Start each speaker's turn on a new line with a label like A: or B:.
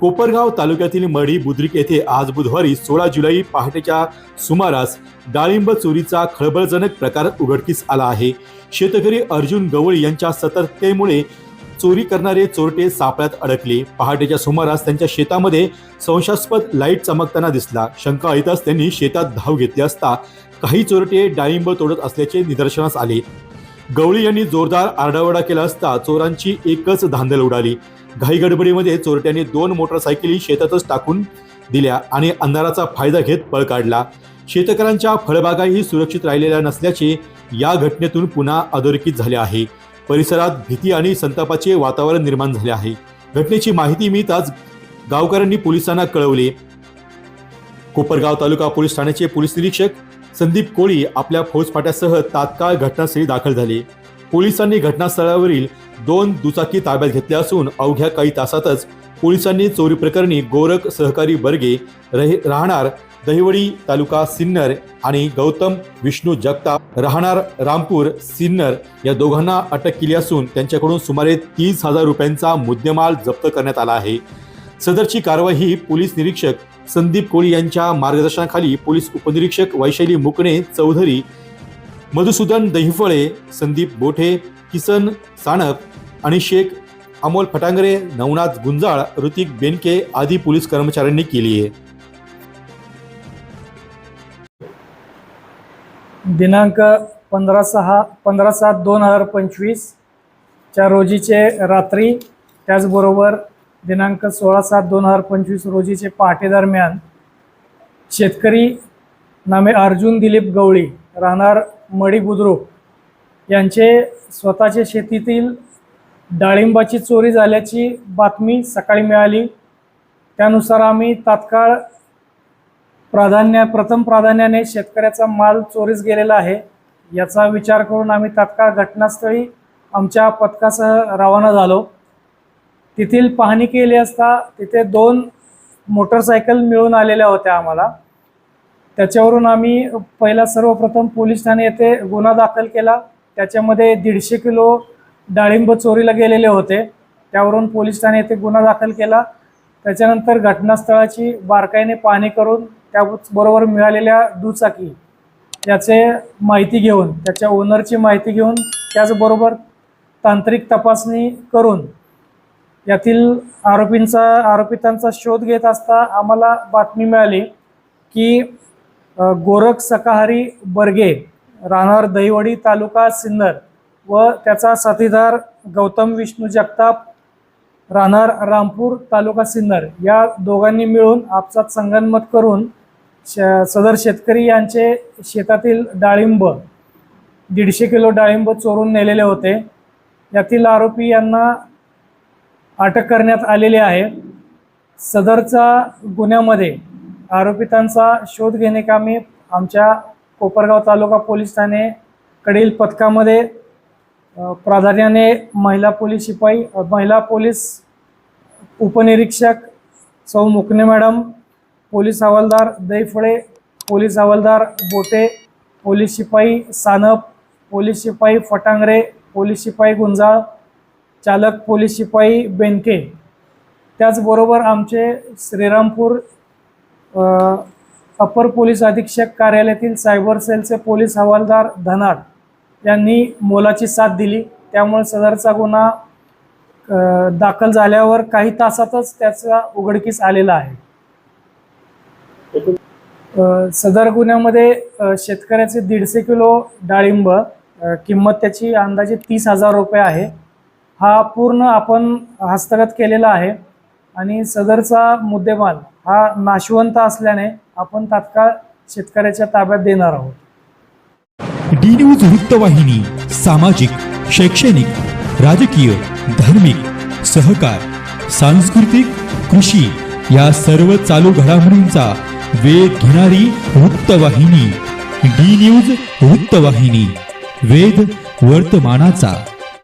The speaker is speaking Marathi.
A: कोपरगाव तालुक्यातील मढी बुद्रिक येथे आज बुधवारी सोळा जुलै पहाटेच्या सुमारास डाळिंब चोरीचा खळबळजनक प्रकार उघडकीस आला आहे. शेतकरी अर्जुन गवळी यांच्या सतर्कतेमुळे चोरी करणारे चोरटे सापळ्यात अडकले. पहाटेच्या सुमारास त्यांच्या शेतामध्ये संशयास्पद लाइट चमकताना दिसला. शंका येताच त्यांनी शेतात धाव घेतली असता काही चोरटे डाळिंब तोडत असल्याचे निदर्शनास आले. गवळी यांनी जोरदार आरडाओरडा केला असता चोरांची एकच धांदल उडाली. घाई गडबडीमध्ये चोरट्यांनी दोन मोटरसायकली शेतातच टाकून दिल्या आणि अंधाराचा फायदा घेत पळ काढला. शेतकऱ्यांच्या फळबागाही सुरक्षित राहिलेल्या नसल्याचे या घटनेतून पुन्हा अधोरेखित झाले आहे. परिसरात भीती आणि संतापाचे वातावरण निर्माण झाले आहे. घटनेची माहिती मिळताच गावकऱ्यांनी पोलिसांना कळवले. कोपरगाव तालुका पोलीस ठाण्याचे पोलीस निरीक्षक संदीप कोळी आपल्या फौजफाट्यासह तात्काळ घटनास्थळी दाखल झाले. पोलिसांनी घटनास्थळावरील दोन दुचाकी ताब्यात घेतल्या असून अवघ्या काही तासातच पोलिसांनी चोरी प्रकरणी गोरख सहकारी बर्गे रहे- राहणार दहिवडी तालुका सिन्नर आणि गौतम विष्णू जगताप राहणार रामपूर सिन्नर या दोघांना अटक केली असून त्यांच्याकडून सुमारे तीस हजार रुपयांचा मुद्देमाल जप्त करण्यात आला आहे. सदरची कारवाई ही पोलीस निरीक्षक संदीप कोळी यांच्या मार्गदर्शनाखाली पोलीस उपनिरीक्षक वैशाली मुकणे चौधरी मधुसूदन दहिफळे संदीप बोठे किसन साणप आणि शेख अमोल फटांगरे नवनाथ गुंजाळ ऋतिक बेनके आदी पोलीस कर्मचाऱ्यांनी केली आहे.
B: दिनांक पंधरा सहा पंधरा सात दोन हजार पंचवीसच्या रोजीचे रात्री त्याचबरोबर दिनांक सोळा सात दोन हजार पंचवीस रोजीचे पहाटे दरम्यान शेतकरी नामे अर्जुन दिलीप गवळी राहणार मडी बुद्रुक यांचे स्वतःच्या शेतीतील डाळिंबाची चोरी झाल्याची बातमी सकाळी मिळाली. त्यानुसार आम्ही तात्काळ प्राधान्य प्रथम प्राधान्याने शेतकऱ्याचा माल चोरीस गेलेला आहे. याचा विचार करून आम्ही तात्काळ घटनास्थळी आमच्या पथकासह रवाना झालो. तेथील पाहणी केली असता तिथे दोन मोटरसायकल मिळून आलेल्या होत्या आम्हाला. त्याच्यावरून आम्ही पहिला सर्वप्रथम पोलीस ठाणे येथे गुन्हा दाखल केला. त्याच्यामध्ये दीडशे किलो डाळिंब चोरीला गेलेले होते. त्यावरून पोलीस ठाणे येथे गुन्हा दाखल केला. त्याच्यानंतर घटनास्थळाची बारकाईने पाहणी करून त्याबरोबर मिळालेल्या दुचाकी याचे माहिती घेऊन त्याच्या ओनरची माहिती घेऊन त्याचबरोबर तांत्रिक तपासणी करून यातील आरोपींचा आरोपितांचा शोध घेत असता आम्हाला बातमी मिळाली की गोरख सकाहारी बर्गे राहणार दहिवडी तालुका सिन्नर व त्याचा साथीदार गौतम विष्णू जगताप राहणार रामपूर तालुका सिन्नर. या दोघांनी मिळून आपसात संगनमत करून श सदर शेतकरी यांचे शेतातील डाळिंब दीडशे किलो डाळिंब चोरून नेलेले होते. यातील आरोपी यांना अटक करण्यात आलेली आहे. सदरचा गुन्ह्यामध्ये आरोपितांचा शोध घेणे कामी आमच्या कोपरगाव तालुका पोलीस ठाणेकडील पथकामध्ये प्राधान्याने महिला पोलीस शिपाई महिला पोलीस उपनिरीक्षक सौ मुकणे मॅडम पोलीस हवालदार दैफळे पोलीस हवालदार बोटे पोलीस शिपाई सानप पोलीस शिपाई फटांगरे पोलीस शिपाई गुंजाळ चालक पोलीस शिपाई बेनके. त्याचबरोबर आमचे श्रीरामपूर अपर पोलीस अधीक्षक कार्यालयातील सायबर सेलचे पोलीस हवालदार धनाड यांनी मोलाची साथ दिली. त्यामुळे सदरचा गुन्हा दाखल झाल्यावर काही तासातच त्याचा उघडकीस आलेला आहे. सदर गुन्ह्यामध्ये शेतकऱ्याचे दीडशे किलो डाळिंब किंमत त्याची अंदाजे तीस हजार रुपये आहे. हा पूर्ण आपण हस्तगत केलेला आहे. आणि सदरचा मुद्देमाल हा नाशवंत असल्याने आपण तात्काळ शेतकऱ्याच्या ताब्यात देणार आहोत.
C: डी न्यूज वृत्तवाहिनी सामाजिक शैक्षणिक राजकीय धार्मिक सहकार सांस्कृतिक कृषी या सर्व चालू घडामोडींचा वेध घेणारी वृत्तवाहिनी डी न्यूज वृत्तवाहिनी वेध वर्तमानाचा.